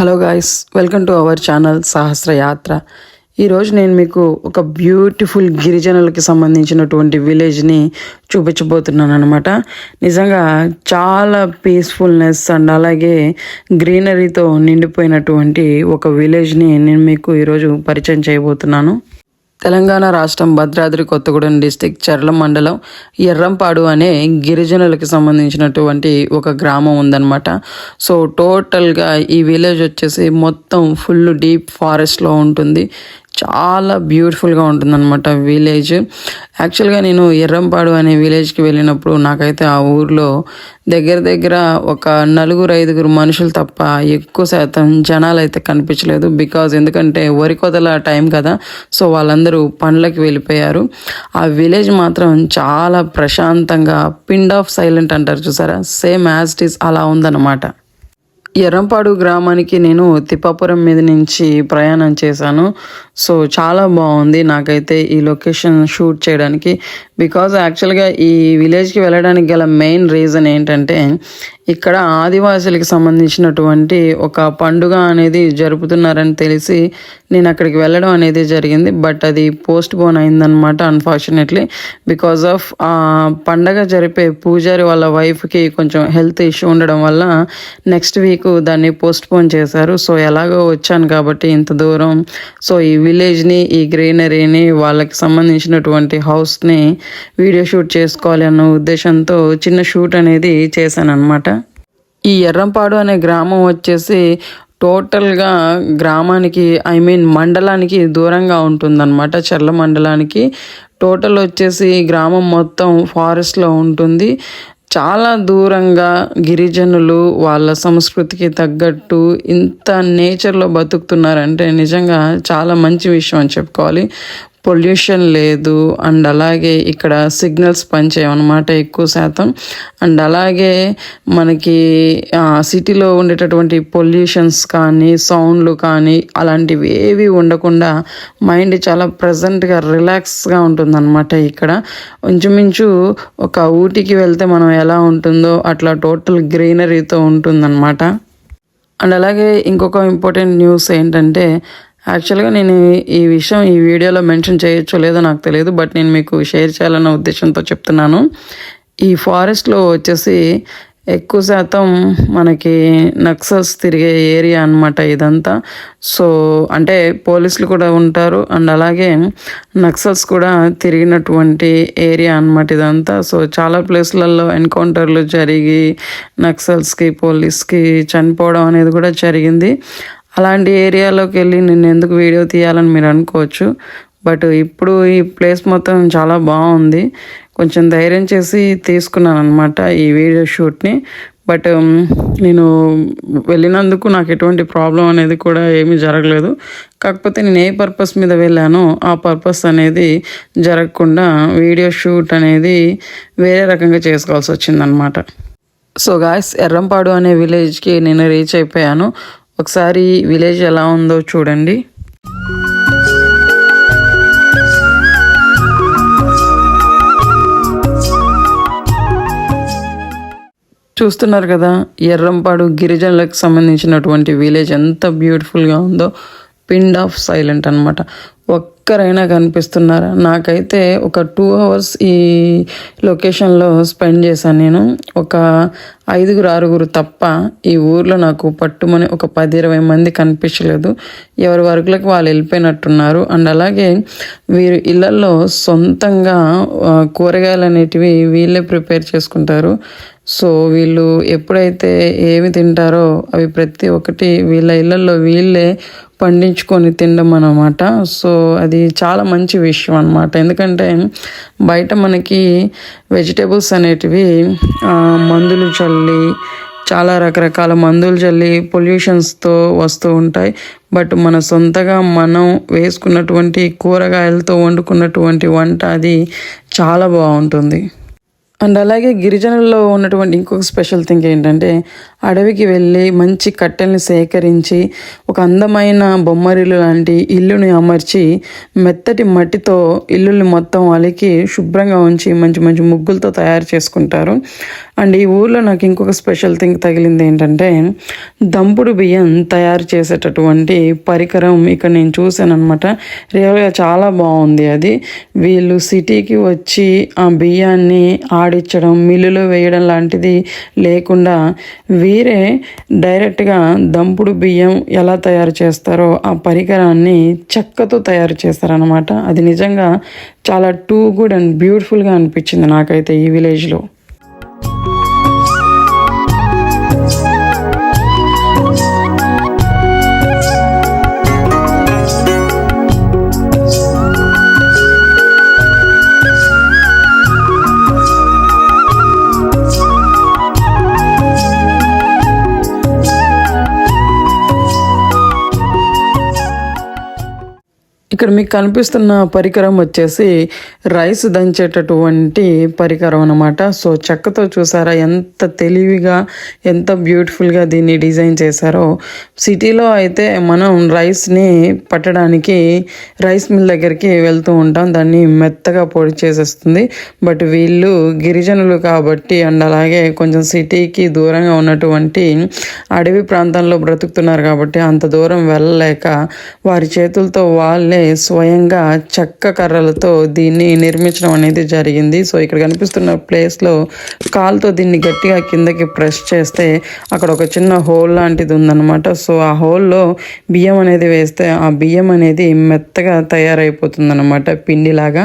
Hello guys welcome to our channel Sahasra Yatra. ఈరోజు నేను మీకు ఒక బ్యూటిఫుల్ గిరిజనులకి సంబంధించినటువంటి విలేజ్ని చూపించబోతున్నాను అనమాట నిజంగా చాలా పీస్ఫుల్నెస్ అండ్ అలాగే గ్రీనరీతో నిండిపోయినటువంటి ఒక విలేజ్ని నేను మీకు ఈరోజు పరిచయం చేయబోతున్నాను. తెలంగాణ రాష్ట్రం భద్రాద్రి కొత్తగూడెం డిస్టిక్ చర్ల మండలం ఎర్రంపాడు అనే గిరిజనులకు సంబంధించినటువంటి ఒక గ్రామం ఉందన్నమాట. సో టోటల్గా ఈ విలేజ్ వచ్చేసి మొత్తం ఫుల్ డీప్ ఫారెస్ట్లో ఉంటుంది. చాలా బ్యూటిఫుల్గా ఉంటుందన్నమాట విలేజ్ యాక్చువల్గా నేను ఎర్రంపాడు అనే విలేజ్కి వెళ్ళినప్పుడు నాకైతే ఆ ఊర్లో దగ్గర దగ్గర ఒక నలుగురు ఐదుగురు మనుషులు తప్ప ఎక్కువ శాతం జనాలు అయితే కనిపించలేదు. బికాజ్ ఎందుకంటే వరి కొదల టైం కదా సో వాళ్ళందరూ పండ్లకి వెళ్ళిపోయారు. ఆ విలేజ్ మాత్రం చాలా ప్రశాంతంగా పిండ్ ఆఫ్ సైలెంట్ అంటారు చూసారా? సేమ్ యాజ్ ఇట్ ఈస్ అలా ఉందన్నమాట. ఎర్రంపాడు గ్రామానికి నేను తిప్పాపురం మీద నుంచి ప్రయాణం చేశాను. సో చాలా బాగుంది నాకైతే ఈ లొకేషన్ షూట్ చేయడానికి. బికాజ్ యాక్చువల్గా ఈ విలేజ్కి వెళ్ళడానికి గల మెయిన్ రీజన్ ఏంటంటే ఇక్కడ ఆదివాసులకి సంబంధించినటువంటి ఒక పండుగ అనేది జరుపుతున్నారని తెలిసి నేను అక్కడికి వెళ్ళడం అనేది జరిగింది. బట్ అది పోస్ట్ పోన్ అయిందనమాట అన్ఫార్చునేట్లీ బికాజ్ ఆఫ్ ఆ పండగ జరిపే పూజారి వాళ్ళ వైఫ్కి కొంచెం హెల్త్ ఇష్యూ ఉండడం వల్ల నెక్స్ట్ వీక్ దాన్ని పోస్ట్ పోన్ చేశారు. సో ఎలాగో వచ్చాను కాబట్టి ఇంత దూరం. సో ఈ విలేజ్ని ఈ గ్రీనరీని వాళ్ళకి సంబంధించినటువంటి హౌస్ని వీడియో షూట్ చేసుకోవాలి అన్న ఉద్దేశంతో చిన్న షూట్ అనేది చేశాను అనమాట ఈ ఎర్రంపాడు అనే గ్రామం వచ్చేసి టోటల్గా గ్రామానికి ఐ మీన్ మండలానికి దూరంగా ఉంటుందన్నమాట చెర్ల మండలానికి. టోటల్ వచ్చేసి గ్రామం మొత్తం ఫారెస్ట్లో ఉంటుంది. చాలా దూరంగా గిరిజనులు వాళ్ళ సంస్కృతికి తగ్గట్టు ఇంత నేచర్లో బతుకుతున్నారంటే నిజంగా చాలా మంచి విషయం అని చెప్పుకోవాలి. పొల్యూషన్ లేదు. అండ్ అలాగే ఇక్కడ సిగ్నల్స్ పనిచేయమన్నమాట ఎక్కువ శాతం. అండ్ అలాగే మనకి సిటీలో ఉండేటటువంటి పొల్యూషన్స్ కానీ సౌండ్లు కానీ అలాంటివి ఏవి ఉండకుండా మైండ్ చాలా ప్రజెంట్గా రిలాక్స్గా ఉంటుందన్నమాట ఇక్కడ. ఇంచుమించు ఒక ఊటీకి వెళ్తే మనం ఎలా ఉంటుందో అట్లా టోటల్ గ్రీనరీతో ఉంటుందన్నమాట. అండ్ అలాగే ఇంకొక ఇంపార్టెంట్ న్యూస్ ఏంటంటే యాక్చువల్గా నేను ఈ విషయం ఈ వీడియోలో మెన్షన్ చేయొచ్చో లేదో నాకు తెలియదు బట్ నేను మీకు షేర్ చేయాలన్న ఉద్దేశంతో చెప్తున్నాను. ఈ ఫారెస్ట్లో వచ్చేసి ఎక్కువ శాతం మనకి నక్సల్స్ తిరిగే ఏరియా అనమాట ఇదంతా. సో అంటే పోలీసులు కూడా ఉంటారు అండ్ అలాగే నక్సల్స్ కూడా తిరిగినటువంటి ఏరియా అనమాట ఇదంతా. సో చాలా ప్లేస్లలో ఎన్కౌంటర్లు జరిగి నక్సల్స్కి పోలీస్కి చనిపోవడం అనేది కూడా జరిగింది. అలాంటి ఏరియాలోకి వెళ్ళి నేను ఎందుకు వీడియో తీయాలని మీరు అనుకోవచ్చు. బట్ ఇప్పుడు ఈ ప్లేస్ మొత్తం చాలా బాగుంది. కొంచెం ధైర్యం చేసి తీసుకున్నాను అనమాట ఈ వీడియో షూట్ని. బట్ నేను వెళ్ళినందుకు నాకు ఎటువంటి ప్రాబ్లం అనేది కూడా ఏమీ జరగలేదు. కాకపోతే నేను ఏ పర్పస్ మీద వెళ్ళానో ఆ పర్పస్ అనేది జరగకుండా వీడియో షూట్ అనేది వేరే రకంగా చేసుకోవాల్సి వచ్చిందనమాట సో గాయస్ ఎర్రంపాడు అనే విలేజ్కి నేను రీచ్ అయిపోయాను. ఒకసారి విలేజ్ ఎలా ఉందో చూడండి. చూస్తున్నారు కదా ఎర్రంపాడు గిరిజనులకు సంబంధించినటువంటి విలేజ్ ఎంత బ్యూటిఫుల్గా ఉందో. పిండ్ ఆఫ్ సైలెంట్ అనమాట ఒక్కరైనా కనిపిస్తున్నారా? నాకైతే ఒక టూ అవర్స్ ఈ లొకేషన్లో స్పెండ్ చేశాను నేను. ఒక ఐదుగురు ఆరుగురు తప్ప ఈ ఊర్లో నాకు పట్టుమని ఒక పది ఇరవై మంది కనిపించలేదు. ఎవరి వర్కులకు వాళ్ళు వెళ్ళిపోయినట్టున్నారు. అండ్ అలాగే వీరు ఇళ్ళలో సొంతంగా కూరగాయలు అనేటివి వీళ్ళే ప్రిపేర్ చేసుకుంటారు. సో వీళ్ళు ఎప్పుడైతే ఏమి తింటారో అవి ప్రతి ఒక్కటి వీళ్ళ ఇళ్ళల్లో వీళ్ళే పండించుకొని తినడం అనమాట సో అది చాలా మంచి విషయం అనమాట ఎందుకంటే బయట మనకి వెజిటేబుల్స్ అనేటివి మందులు చల్లి చాలా రకరకాల మందులు చల్లి పొల్యూషన్స్తో వస్తూ ఉంటాయి. బట్ మన సొంతగా మనం వేసుకున్నటువంటి కూరగాయలతో వండుకున్నటువంటి వంట అది చాలా బాగుంటుంది. అండ్ అలాగే గిరిజనుల్లో ఉన్నటువంటి ఇంకొక స్పెషల్ థింగ్ ఏంటంటే అడవికి వెళ్ళి మంచి కట్టెల్ని సేకరించి ఒక అందమైన బొమ్మరిల్లు లాంటి ఇల్లుని అమర్చి మెత్తటి మట్టితో ఇల్లుని మొత్తం అలికి శుభ్రంగా ఉంచి మంచి మంచి ముగ్గులతో తయారు చేసుకుంటారు. అండ్ ఈ ఊర్లో నాకు ఇంకొక స్పెషల్ థింగ్ తగిలింది ఏంటంటే దంపుడు బియ్యం తయారు చేసేటటువంటి పరికరం ఇక్కడ నేను చూశాను అనమాట రియల్గా చాలా బాగుంది అది. వీళ్ళు సిటీకి వచ్చి ఆ బియ్యాన్ని ఆడించడం మిల్లులో వేయడం లాంటిది లేకుండా వీరే డైరెక్ట్గా దంపుడు బియ్యం ఎలా తయారు చేస్తారో ఆ పరికరాన్ని చెక్కతో తయారు చేస్తారనమాట అది నిజంగా చాలా టూ గుడ్ అండ్ బ్యూటిఫుల్గా అనిపించింది నాకైతే ఈ విలేజ్లో ఇక్కడ మీకు కనిపిస్తున్న పరికరం వచ్చేసి రైస్ దంచేటటువంటి పరికరం అనమాట సో చెక్కతో చూసారా ఎంత తెలివిగా ఎంత బ్యూటిఫుల్గా దీన్ని డిజైన్ చేశారో. సిటీలో అయితే మనం రైస్ని పట్టడానికి రైస్ మిల్ దగ్గరికి వెళ్తూ ఉంటాం. దాన్ని మెత్తగా పొడి చేసేస్తుంది. బట్ వీళ్ళు గిరిజనులు కాబట్టి అండ్ అలాగే కొంచెం సిటీకి దూరంగా ఉన్నటువంటి అడవి ప్రాంతంలో బ్రతుకుతున్నారు కాబట్టి అంత దూరం వెళ్ళలేక వారి చేతులతో వాళ్ళే స్వయంగా చెక్క కర్రలతో దీన్ని నిర్మించడం అనేది జరిగింది. సో ఇక్కడ కనిపిస్తున్న ప్లేస్లో కాలుతో దీన్ని గట్టిగా కిందకి ప్రెస్ చేస్తే అక్కడ ఒక చిన్న హోల్ లాంటిది ఉందన్నమాట. సో ఆ హోల్లో బియ్యం అనేది వేస్తే ఆ బియ్యం అనేది మెత్తగా తయారైపోతుంది అనమాట పిండిలాగా.